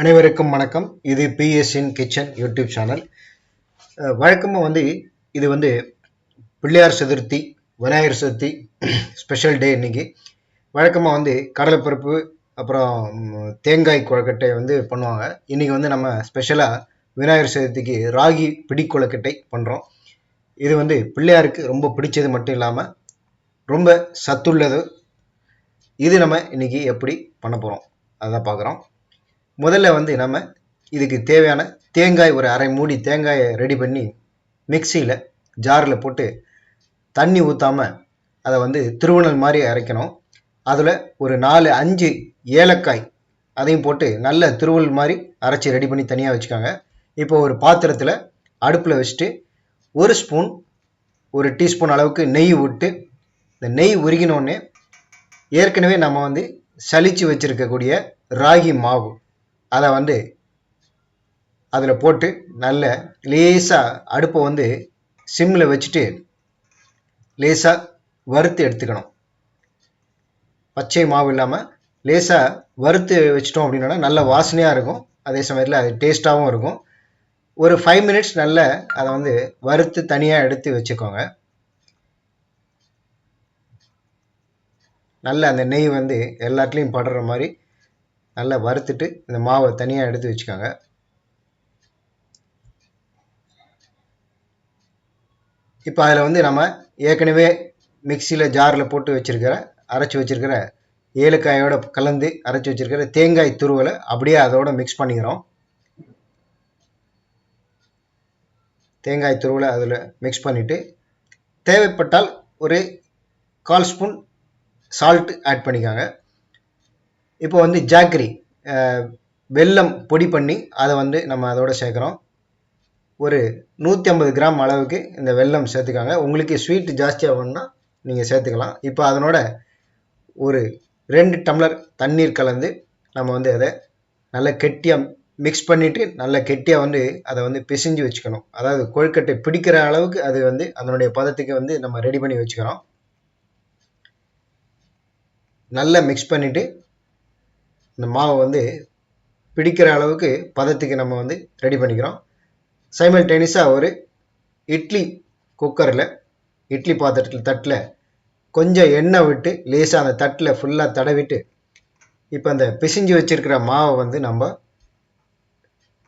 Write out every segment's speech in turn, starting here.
அனைவருக்கும் வணக்கம். இது பிஎஸ்என் கிச்சன் யூடியூப் சேனல். வழக்கமாக வந்து இது வந்து பிள்ளையார் சதுர்த்தி விநாயகர் சதுர்த்தி ஸ்பெஷல் டே இன்னைக்கு. வழக்கமாக வந்து கடலைப்பருப்பு அப்புறம் தேங்காய் கொழுக்கட்டை வந்து பண்ணுவாங்க. இன்றைக்கி வந்து நம்ம ஸ்பெஷலாக விநாயகர் சதுர்த்திக்கு ராகி பிடி கொழுக்கட்டை பண்ணுறோம் இது வந்து பிள்ளையாருக்கு ரொம்ப பிடிச்சது மட்டும் இல்லாமல் ரொம்ப சத்துள்ளது. இது நம்ம இன்னைக்கு எப்படி பண்ண போகிறோம் அதான் பார்க்குறோம் முதல்ல வந்து நம்ம இதுக்கு தேவையான தேங்காய் ஒரு அரை மூடி தேங்காயை ரெடி பண்ணி மிக்சியில் ஜாரில் போட்டு தண்ணி ஊற்றாமல் அதை வந்து திருவண்ணல் மாதிரி அரைக்கணும். அதில் ஒரு நாலு அஞ்சு ஏலக்காய் அதையும் போட்டு நல்ல திருவல் மாதிரி அரைச்சி ரெடி பண்ணி தனியாக வச்சுக்கோங்க. இப்போ ஒரு பாத்திரத்தில் அடுப்பில் வச்சுட்டு ஒரு ஸ்பூன் ஒரு டீஸ்பூன் அளவுக்கு நெய் விட்டு இந்த நெய் உருகினோடனே ஏற்கனவே நம்ம வந்து சளிச்சு வச்சுருக்கக்கூடிய ராகி மாவு. அதை வந்து அதில் போட்டு நல்ல லேசாக அடுப்பை வந்து சிம்மில் வச்சுட்டு லேசாக வறுத்து எடுத்துக்கணும். பச்சை மாவு இல்லாமல் லேசாக வறுத்து வச்சிட்டோம் அப்படின்னா நல்ல வாசனையாக இருக்கும். அதே சமயத்தில் அது டேஸ்ட்டாகவும் இருக்கும். ஒரு ஃபைவ் மினிட்ஸ் நல்ல அதை வந்து வறுத்து தனியாக எடுத்து வச்சுக்கோங்க. நல்ல அந்த நெய் வந்து எல்லாத்துலேயும் படுற மாதிரி நல்லா வறுத்துட்டு இந்த மாவை தனியாக எடுத்து வச்சுக்கோங்க. இப்போ அதில் வந்து நம்ம ஏற்கனவே மிக்சியில் ஜாரில் போட்டு வச்சிருக்கிற அரைச்சி வச்சிருக்கிற ஏலக்காயோட கலந்து அரைச்சி வச்சிருக்கிற தேங்காய் துருவலை அப்படியே அதோட மிக்ஸ் பண்ணிக்கிறோம். தேங்காய் துருவலை அதில் மிக்ஸ் பண்ணிவிட்டு தேவைப்பட்டால் ஒரு கால் ஸ்பூன் சால்ட் ஆட் பண்ணிக்கோங்க. இப்போ வந்து ஜாக்கரி வெல்லம் பொடி பண்ணி அதை வந்து நம்ம அதோட சேர்க்குறோம். ஒரு நூற்றி ஐம்பது கிராம் அளவுக்கு இந்த வெல்லம் சேர்த்துக்காங்க. உங்களுக்கு ஸ்வீட் ஜாஸ்தியாக வேணும்னா நீங்கள் சேர்த்துக்கலாம். இப்போ அதனோட ஒரு ரெண்டு டம்ளர் தண்ணீர் கலந்து நம்ம வந்து அதை நல்லா கெட்டியாக மிக்ஸ் பண்ணிவிட்டு நல்லா கெட்டியாக வந்து அதை வந்து பிசைஞ்சு வச்சுக்கணும். அதாவது கொழுக்கட்டை பிடிக்கிற அளவுக்கு அது வந்து அதனுடைய பதத்துக்கு வந்து நம்ம ரெடி பண்ணி வச்சுக்கிறோம். நல்லா மிக்ஸ் பண்ணிவிட்டு இந்த மாவை வந்து பிடிக்கிற அளவுக்கு பதத்துக்கு நம்ம வந்து ரெடி பண்ணிக்கிறோம். சைமல்டேனியஸாக ஒரு இட்லி குக்கரில் இட்லி பாத்திரத்தில் தட்டில் கொஞ்சம் எண்ணெய் விட்டு லேசாக அந்த தட்டில் ஃபுல்லாக தடவிட்டு இப்போ அந்த பிசிஞ்சு வச்சுருக்கிற மாவை வந்து நம்ம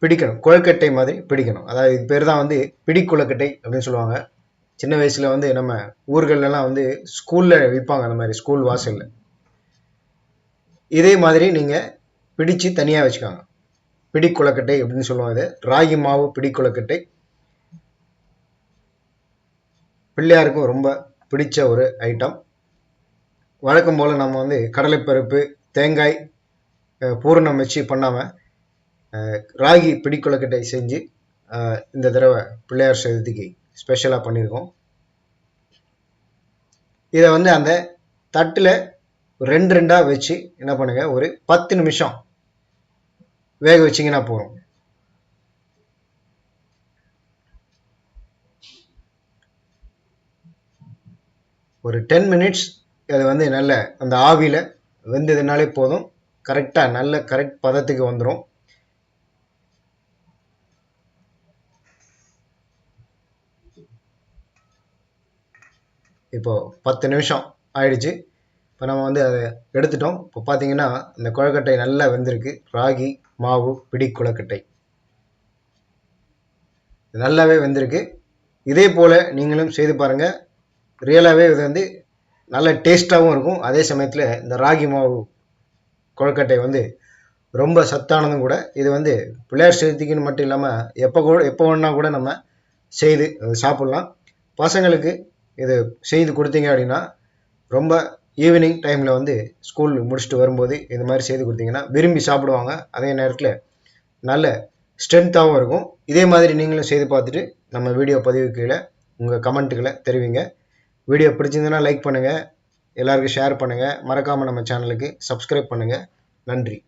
பிடிக்கணும். கொழுக்கட்டை மாதிரி பிடிக்கணும். அதாவது இது பேர் தான் வந்து பிடி குழக்கட்டை அப்படின்னு சொல்லுவாங்க. சின்ன வயசில் வந்து நம்ம ஊர்கள்லாம் வந்து ஸ்கூலில் விற்பாங்க அந்த மாதிரி ஸ்கூல் வாசலில். இதே மாதிரி நீங்கள் பிடிச்சு தனியாக வச்சுக்கோங்க. பிடி கொழுக்கட்டை அப்படின்னு சொல்லுவாங்க இது. ராகி மாவு பிடி கொழுக்கட்டை. பிள்ளையாருக்கும் ரொம்ப பிடிச்ச ஒரு ஐட்டம் வழக்கம் போல் நம்ம வந்து கடலைப்பருப்பு தேங்காய் பூரணம் வச்சு பண்ணாமல் ராகி பிடி கொழுக்கட்டை செஞ்சு இந்த தடவை பிள்ளையார் சதுர்த்திக்கு ஸ்பெஷலாக பண்ணியிருக்கோம் இதை வந்து அந்த தட்டில் ரெண்டு ரெண்டாக வச்சு என்ன பண்ணுங்கள் ஒரு பத்து நிமிஷம் வேக வச்சிங்கன்னா போதும். ஒரு டென் மினிட்ஸ் அது வந்து நல்ல அந்த ஆவியில் வெந்ததுனாலே போதும். கரெக்டாக நல்ல கரெக்ட் பதத்துக்கு வந்துடும் இப்போ பத்து நிமிஷம் ஆயிடுச்சு. இப்போ நம்ம வந்து அதை எடுத்துட்டோம். இப்போ பார்த்தீங்கன்னா இந்த கொழுக்கட்டை நல்லா வெந்திருக்கு. ராகி மாவு பிடி கொழுக்கட்டை. நல்லாவே வெந்திருக்கு. இதே போல் நீங்களும் செய்து பாருங்கள் ரியலாகவே இது வந்து நல்ல டேஸ்ட்டாகவும் இருக்கும். அதே சமயத்தில் இந்த ராகி மாவு கொழுக்கட்டை வந்து ரொம்ப சத்தானதும் கூட இது வந்து பிள்ளையார் சதுர்த்திக்குன்னு மட்டும் இல்லாமல் எப்போ கூட எப்போ வேணால் கூட நம்ம செய்து சாப்பிட்லாம். பசங்களுக்கு இது செய்து கொடுத்தீங்க அப்படின்னா ரொம்ப ஈவினிங் டைமில் வந்து ஸ்கூல் முடிச்சுட்டு வரும்போது இந்த மாதிரி செய்து கொடுத்தீங்கன்னா விரும்பி சாப்பிடுவாங்க. அதே நேரத்தில் நல்ல ஸ்ட்ரென்த்தாகவும் இருக்கும். இதே மாதிரி நீங்களும் செய்து பார்த்துட்டு நம்ம வீடியோ பதிவு கீழே உங்கள் கமெண்ட்டுகளை தெரிவிங்க. வீடியோ பிடிச்சிருந்ததுன்னா லைக் பண்ணுங்கள் எல்லாருக்கும் ஷேர் பண்ணுங்கள் மறக்காமல் நம்ம சேனலுக்கு சப்ஸ்கிரைப் பண்ணுங்கள் நன்றி.